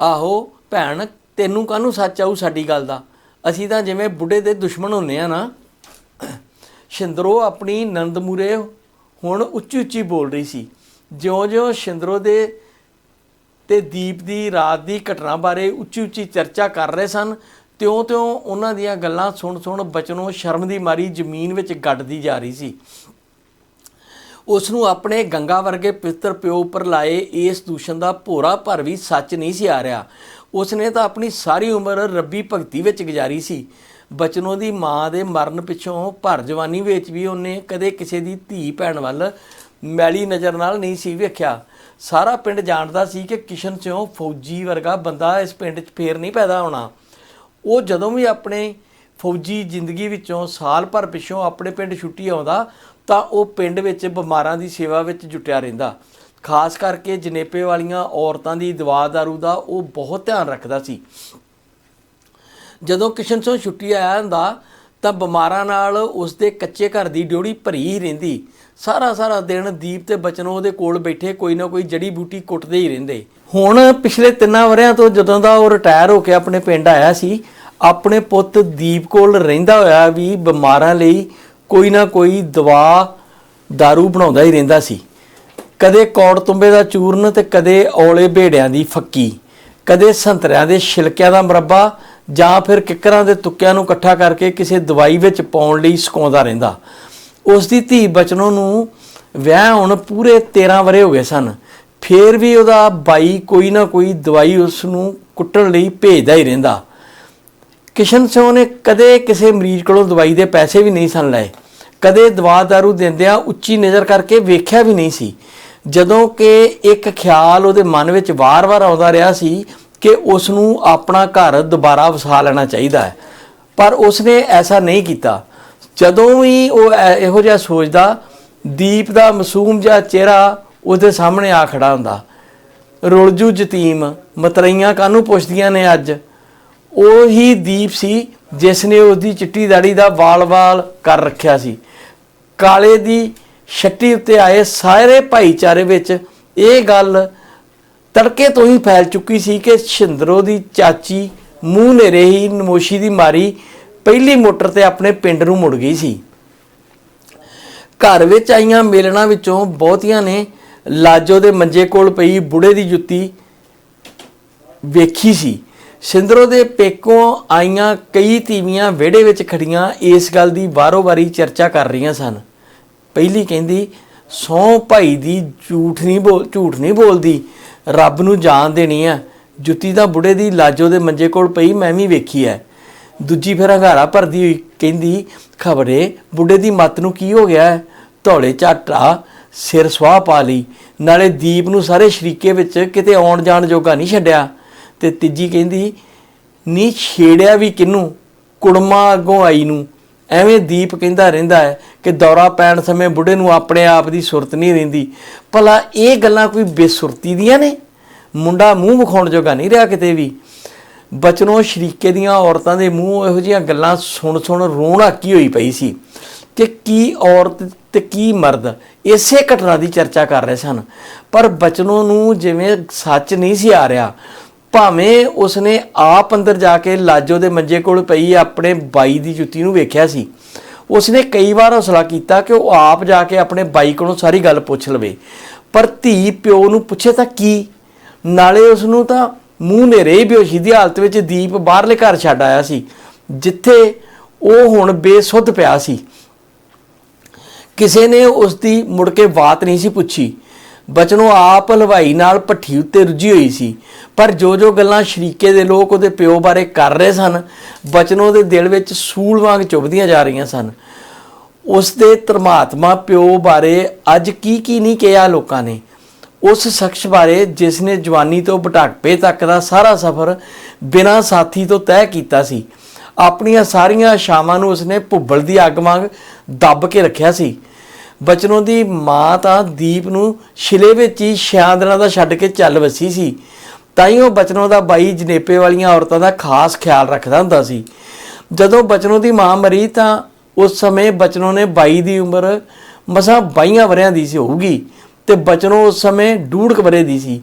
ਆਹੋ, ਭੈਣ, ਤੈਨੂੰ ਕਾਹਨੂੰ ਸੱਚ ਆਊ ਸਾਡੀ ਗੱਲ ਦਾ? ਅਸੀਂ ਤਾਂ ਜਿਵੇਂ ਬੁੱਢੇ ਦੇ ਦੁਸ਼ਮਣ ਹੁੰਨੇ ਆ ਨਾ। ਸ਼ਿੰਦਰੋ ਆਪਣੀ ਨੰਦ ਮੂਰੇ ਹੁਣ ਉੱਚੀ ਉੱਚੀ ਬੋਲ ਰਹੀ ਸੀ। ਜਿਉਂ-ਜਿਉਂ ਸ਼ਿੰਦਰੋ ਦੇ ਤੇ ਦੀਪ ਦੀ ਰਾਤ ਦੀ ਘਟਨਾ ਬਾਰੇ ਉੱਚੀ ਉੱਚੀ ਚਰਚਾ ਕਰ ਰਹੇ ਸਨ ਤਿਉਂ-ਤਿਉਂ ਉਹਨਾਂ ਦੀਆਂ ਗੱਲਾਂ ਸੁਣ ਸੁਣ ਬਚਨੋਂ ਸ਼ਰਮ ਦੀ ਮਾਰੀ ਜ਼ਮੀਨ ਵਿੱਚ ਗੱਡਦੀ ਜਾ ਰਹੀ ਸੀ। ਉਸ ਨੂੰ ਆਪਣੇ ਗੰਗਾ ਵਰਗੇ ਪਿੱਤਰ ਪਿਓ ਉੱਪਰ ਲਾਏ ਇਸ ਦੂਸ਼ਣ ਦਾ ਭੋਰਾ ਭਰ ਵੀ ਸੱਚ ਨਹੀਂ ਸੀ ਆ ਰਿਹਾ। ਉਸ ਨੇ ਤਾਂ ਆਪਣੀ ਸਾਰੀ ਉਮਰ ਰੱਬੀ ਭਗਤੀ ਵਿੱਚ ਗੁਜ਼ਾਰੀ ਸੀ। ਬਚਨੋ ਦੀ ਮਾਂ ਦੇ ਮਰਨ ਪਿੱਛੋਂ ਭਰ ਜਵਾਨੀ ਵਿੱਚ ਵੀ ਉਹਨੇ ਕਦੇ ਕਿਸੇ ਦੀ ਧੀ ਭੈਣ ਵੱਲ ਮੈਲੀ ਨਜ਼ਰ ਨਾਲ ਨਹੀਂ ਸੀ ਵੇਖਿਆ। ਸਾਰਾ ਪਿੰਡ ਜਾਣਦਾ ਸੀ ਕਿ ਕਿਸ਼ਨ ਸਿਓ ਫੌਜੀ ਵਰਗਾ ਬੰਦਾ ਇਸ ਪਿੰਡ 'ਚ ਫੇਰ ਨਹੀਂ ਪੈਦਾ ਹੋਣਾ। ਉਹ ਜਦੋਂ ਵੀ ਆਪਣੇ ਫੌਜੀ ਜ਼ਿੰਦਗੀ ਵਿੱਚੋਂ ਸਾਲ ਭਰ ਪਿਛੋਂ ਆਪਣੇ ਪਿੰਡ ਛੁੱਟੀ ਆਉਂਦਾ, ਤਾਂ ਉਹ ਪਿੰਡ ਵਿੱਚ ਬਿਮਾਰਾਂ ਦੀ ਸੇਵਾ ਵਿੱਚ ਜੁਟਿਆ ਰਹਿੰਦਾ। ਖਾਸ ਕਰਕੇ ਜਨੇਪੇ ਵਾਲੀਆਂ ਔਰਤਾਂ ਦੀ ਦਵਾ ਦਾਰੂ ਦਾ ਉਹ ਬਹੁਤ ਧਿਆਨ ਰੱਖਦਾ ਸੀ। ਜਦੋਂ ਕਿਸ਼ਨ ਸਿੰਘ ਛੁੱਟੀ ਆਇਆ ਹੁੰਦਾ, ਤਾਂ ਬਿਮਾਰਾਂ ਨਾਲ ਉਸ ਦੇ ਕੱਚੇ ਘਰ ਦੀ ਡਿਉੜੀ ਭਰੀ ਹੀ ਰਹਿੰਦੀ। ਸਾਰਾ ਸਾਰਾ ਦਿਨ ਦੀਪ ਤੇ ਬਚਨ ਉਹਦੇ ਕੋਲ ਬੈਠੇ ਕੋਈ ਨਾ ਕੋਈ ਜੜੀ ਬੂਟੀ ਕੁੱਟਦੇ ਹੀ ਰਹਿੰਦੇ। ਹੁਣ ਪਿਛਲੇ ਤਿੰਨਾਂ ਵਰਿਆਂ ਤੋਂ ਜਦੋਂ ਦਾ ਉਹ ਰਿਟਾਇਰ ਹੋ ਕੇ ਆਪਣੇ ਪਿੰਡ ਆਇਆ ਸੀ, ਆਪਣੇ ਪੁੱਤ ਦੀਪ ਕੋਲ ਰਹਿੰਦਾ ਹੋਇਆ ਵੀ ਬਿਮਾਰਾਂ ਲਈ ਕੋਈ ਨਾ ਕੋਈ ਦਵਾ दारू ਬਣਾਉਂਦਾ ਹੀ ਰਹਿੰਦਾ ਸੀ। ਕਦੇ ਕੌੜ ਤੁੰਬੇ ਦਾ ਚੂਰਨ ਤੇ ਕਦੇ ਔਲੇ ਭੇੜਿਆਂ ਦੀ ਫੱਕੀ, ਕਦੇ ਸੰਤਰਿਆਂ ਦੇ ਛਿਲਕਿਆਂ ਦਾ ਮੁਰੱਬਾ ਜਾਂ ਫਿਰ ਕਿੱਕਰਾਂ ਦੇ ਤੁੱਕਿਆਂ ਨੂੰ ਇਕੱਠਾ ਕਰਕੇ ਕਿਸੇ ਦਵਾਈ ਵਿੱਚ ਪਾਉਣ ਲਈ ਸੁਕਾਉਂਦਾ ਰਹਿੰਦਾ। ਉਸ ਦੀ ਧੀ ਬਚਨੋਂ ਨੂੰ ਵਿਆਹ ਹੁਣ ਪੂਰੇ 13 ਵਰੇ ਹੋ ਗਏ ਸਨ। ਫੇਰ ਵੀ ਉਹਦਾ ਬਾਈ ਕੋਈ ਨਾ ਕੋਈ ਦਵਾਈ ਉਸ ਨੂੰ ਕੁੱਟਣ ਲਈ ਭੇਜਦਾ ਹੀ ਰਹਿੰਦਾ। ਕਿਸ਼ਨ ਸਿੰਘ ਨੇ ਕਦੇ ਕਿਸੇ ਮਰੀਜ਼ ਕੋਲੋਂ ਦਵਾਈ ਦੇ ਪੈਸੇ ਵੀ ਨਹੀਂ ਸਨ ਲਏ। ਕਦੇ ਦਵਾ ਦਾਰੂ ਦਿੰਦਿਆਂ ਉੱਚੀ ਨਜ਼ਰ ਕਰਕੇ ਵੇਖਿਆ ਵੀ ਨਹੀਂ ਸੀ। ਜਦੋਂ ਕਿ ਇੱਕ ਖਿਆਲ ਉਹਦੇ ਮਨ ਵਿੱਚ ਵਾਰ-ਵਾਰ ਆਉਂਦਾ ਰਿਹਾ ਸੀ ਕਿ ਉਸ ਨੂੰ ਆਪਣਾ ਘਰ ਦੁਬਾਰਾ ਵਸਾ ਲੈਣਾ ਚਾਹੀਦਾ ਹੈ। ਪਰ ਉਸਨੇ ਐਸਾ ਨਹੀਂ ਕੀਤਾ। ਜਦੋਂ ਵੀ ਉਹ ਇਹੋ ਜਿਹਾ ਸੋਚਦਾ, ਦੀਪ ਦਾ ਮਾਸੂਮ ਜਿਹਾ ਚਿਹਰਾ ਉਹਦੇ ਸਾਹਮਣੇ ਆ ਖੜਾ ਹੁੰਦਾ। ਰੁਲਜੂ ਜਤੀਮ ਮਤਰਈਆਂ ਕਾਹਨੂੰ ਪੁੱਛਦੀਆਂ ਨੇ ਅੱਜ? ਉਹੀ ਦੀਪ ਸੀ ਜਿਸ ਨੇ ਉਹਦੀ ਚਿੱਟੀ ਦਾੜੀ ਦਾ ਵਾਲ-ਵਾਲ ਕਰ ਰੱਖਿਆ ਸੀ। ਕਾਲੇ ਦੀ ਛੱਟੀ ਉੱਤੇ ਆਏ ਸਾਰੇ ਭਾਈਚਾਰੇ ਵਿੱਚ ਇਹ ਗੱਲ ਤੜਕੇ ਤੋਂ ਹੀ ਫੈਲ ਚੁੱਕੀ ਸੀ ਕਿ ਛਿੰਦਰੋ ਦੀ ਚਾਚੀ ਮੂੰਹ ਨੇਰੇ ਹੀ ਨਮੋਸ਼ੀ ਦੀ ਮਾਰੀ ਪਹਿਲੀ ਮੋਟਰ ਤੇ ਆਪਣੇ ਪਿੰਡ ਨੂੰ ਮੁੜ ਗਈ ਸੀ। ਘਰ ਵਿੱਚ ਆਈਆਂ ਮੇਲਣਾ ਵਿੱਚੋਂ ਬਹੁਤੀਆਂ ਨੇ ਲਾਜੋ ਦੇ ਮੰਜੇ ਕੋਲ ਪਈ ਬੁੜੇ ਦੀ ਜੁੱਤੀ ਵੇਖੀ ਸੀ। ਸਿੰਦਰੋ ਦੇ ਪੇਕੋਂ ਆਈਆਂ ਕਈ ਤੀਵੀਆਂ ਵਿਹੜੇ ਵਿੱਚ ਖੜੀਆਂ ਇਸ ਗੱਲ ਦੀ ਬਾਰੋ-ਬਾਰੀ ਚਰਚਾ ਕਰ ਰਹੀਆਂ ਸਨ। ਪਹਿਲੀ ਕਹਿੰਦੀ ਸੌ ਭਾਈ ਦੀ ਝੂਠ ਨਹੀਂ ਬੋਲ, ਝੂਠ ਨਹੀਂ ਬੋਲਦੀ, ਰੱਬ ਨੂੰ ਜਾਨ ਦੇਣੀ ਆ। ਜੁੱਤੀ ਤਾਂ ਬੁੜੇ ਦੀ ਲਾਜੋ ਦੇ ਮੰਜੇ ਕੋਲ ਪਈ, ਮੈਂ ਵੀ ਵੇਖੀ ਐ। ਦੂਜੀ ਫਿਰ ਹੰਗਾਰਾ ਭਰਦੀ ਹੋਈ ਕਹਿੰਦੀ, ਖਬਰੇ ਬੁੱਢੇ ਦੀ ਮੱਤ ਨੂੰ ਕੀ ਹੋ ਗਿਆ? ਧੌਲੇ ਝਾਟਾ ਸਿਰ ਸਵਾਹ ਪਾ ਲਈ, ਨਾਲੇ ਦੀਪ ਨੂੰ ਸਾਰੇ ਸ਼ਰੀਕੇ ਵਿੱਚ ਕਿਤੇ ਆਉਣ ਜਾਣ ਜੋਗਾ ਨਹੀਂ ਛੱਡਿਆ। ਤੇ ਤੀਜੀ ਕਹਿੰਦੀ, ਨੀ ਛੇੜਿਆ ਵੀ ਕਿਨੂੰ ਕੁੜਮਾ ਅੱਗੋਂ ਆਈ ਨੂੰ। ਐਵੇਂ ਦੀਪ ਕਹਿੰਦਾ ਰਹਿੰਦਾ ਹੈ ਕਿ ਦੌਰਾ ਪੈਣ ਸਮੇਂ ਬੁੱਢੇ ਨੂੰ ਆਪਣੇ ਆਪ ਦੀ ਸੁਰਤ ਨਹੀਂ ਰਹਿੰਦੀ। ਭਲਾ ਇਹ ਗੱਲਾਂ ਕੋਈ ਬੇਸੁਰਤੀ ਦੀਆਂ ਨੇ? ਮੁੰਡਾ ਮੂੰਹ ਵਿਖਾਉਣ ਜੋਗਾ ਨਹੀਂ ਰਿਹਾ ਕਿਤੇ ਵੀ। ਬਚਨੋਂ ਸ਼ਰੀਕੇ ਦੀਆਂ ਔਰਤਾਂ ਦੇ ਮੂੰਹ ਇਹੋ ਜਿਹੀਆਂ ਗੱਲਾਂ ਸੁਣ ਸੁਣ ਰੋਣ ਆਕੀ ਹੋਈ ਪਈ ਸੀ। ਕਿ ਕੀ ਔਰਤ ਤੇ ਕੀ ਮਰਦ ਇਸੇ ਘਟਨਾ ਦੀ ਚਰਚਾ ਕਰ ਰਹੇ ਸਨ। ਪਰ ਬਚਨੋ ਨੂੰ ਜਿਵੇਂ ਸੱਚ ਨਹੀਂ ਸੀ ਆ ਰਿਹਾ, ਭਾਵੇਂ ਉਸਨੇ ਆਪ ਅੰਦਰ ਜਾ ਕੇ ਲਾਜੋ ਦੇ ਮੰਜੇ ਕੋਲ ਪਈ ਆਪਣੇ ਬਾਈ ਦੀ ਜੁੱਤੀ ਨੂੰ ਵੇਖਿਆ ਸੀ। ਉਸਨੇ ਕਈ ਵਾਰ ਹੌਸਲਾ ਕੀਤਾ ਕਿ ਉਹ ਆਪ ਜਾ ਕੇ ਆਪਣੇ ਬਾਈ ਕੋਲੋਂ ਸਾਰੀ ਗੱਲ ਪੁੱਛ ਲਵੇ। ਪਰ ਧੀ ਪਿਓ ਨੂੰ ਪੁੱਛੇ ਤਾਂ ਕੀ? ਨਾਲੇ ਉਸ ਨੂੰ ਤਾਂ ਮੂੰਹ ਨੇਰੇ ਹੀ ਬੇਹੋਸ਼ੀ ਦੀ ਹਾਲਤ ਵਿੱਚ ਦੀਪ ਬਾਹਰਲੇ ਘਰ ਛੱਡ ਆਇਆ ਸੀ, ਜਿੱਥੇ ਉਹ ਹੁਣ ਬੇਸੁੱਧ ਪਿਆ ਸੀ। ਕਿਸੇ ਨੇ ਉਸ ਦੀ ਮੁੜ ਕੇ ਬਾਤ ਨਹੀਂ ਸੀ ਪੁੱਛੀ। ਬਚਨੋ ਆਪ ਹਲਵਾਈ ਨਾਲ ਭੱਠੀ ਉੱਤੇ ਰੁੱਝੀ ਹੋਈ ਸੀ। ਪਰ ਜੋ ਜੋ ਗੱਲਾਂ ਸ਼ਰੀਕੇ ਦੇ ਲੋਕ ਉਹਦੇ ਪਿਓ ਬਾਰੇ ਕਰ ਰਹੇ ਸਨ, ਬਚਨੋ ਦੇ ਦਿਲ ਵਿੱਚ ਸੂਲ ਵਾਂਗ ਚੁਭਦੀਆਂ ਜਾ ਰਹੀਆਂ ਸਨ। ਉਸ ਦੇ ਧਰਮਾਤਮਾ ਪਿਓ ਬਾਰੇ ਅੱਜ ਕੀ ਕੀ ਨਹੀਂ ਕਿਹਾ ਲੋਕਾਂ ਨੇ। ਉਸ ਸ਼ਖਸ ਬਾਰੇ ਜਿਸ ਨੇ ਜਵਾਨੀ ਤੋਂ ਬਟਾਕਪੇ ਤੱਕ ਦਾ ਸਾਰਾ ਸਫ਼ਰ ਬਿਨਾਂ ਸਾਥੀ ਤੋਂ ਤੈਅ ਕੀਤਾ ਸੀ, ਆਪਣੀਆਂ ਸਾਰੀਆਂ ਸ਼ਾਮਾਂ ਨੂੰ ਉਸਨੇ ਭੁੱਬਲ ਦੀ ਅੱਗ ਵਾਂਗ ਦੱਬ ਕੇ ਰੱਖਿਆ ਸੀ। ਬਚਨੋਂ ਦੀ ਮਾਂ ਤਾਂ ਦੀਪ ਨੂੰ ਛਿਲੇ ਵਿੱਚ ਹੀ ਛਿਆਂ ਦਿਨਾਂ ਦਾ ਛੱਡ ਕੇ ਚੱਲ ਵਸੀ ਸੀ। ਤਾਂ ਹੀ ਉਹ ਬਚਨੋਂ ਦਾ ਬਾਈ ਜਨੇਪੇ ਵਾਲੀਆਂ ਔਰਤਾਂ ਦਾ ਖਾਸ ਖਿਆਲ ਰੱਖਦਾ ਹੁੰਦਾ ਸੀ। ਜਦੋਂ ਬਚਨੋਂ ਦੀ ਮਾਂ ਮਰੀ ਤਾਂ ਉਸ ਸਮੇਂ ਬਚਨੋਂ ਨੇ ਬਾਈ ਦੀ ਉਮਰ ਮਸਾਂ 22 ਵਰਿਆਂ ਦੀ ਸੀ ਹੋਊਗੀ ਤੇ ਬਚਨੋਂ ਉਸ ਸਮੇਂ ਡੂਢ ਕੁ ਵਰੇ ਦੀ ਸੀ।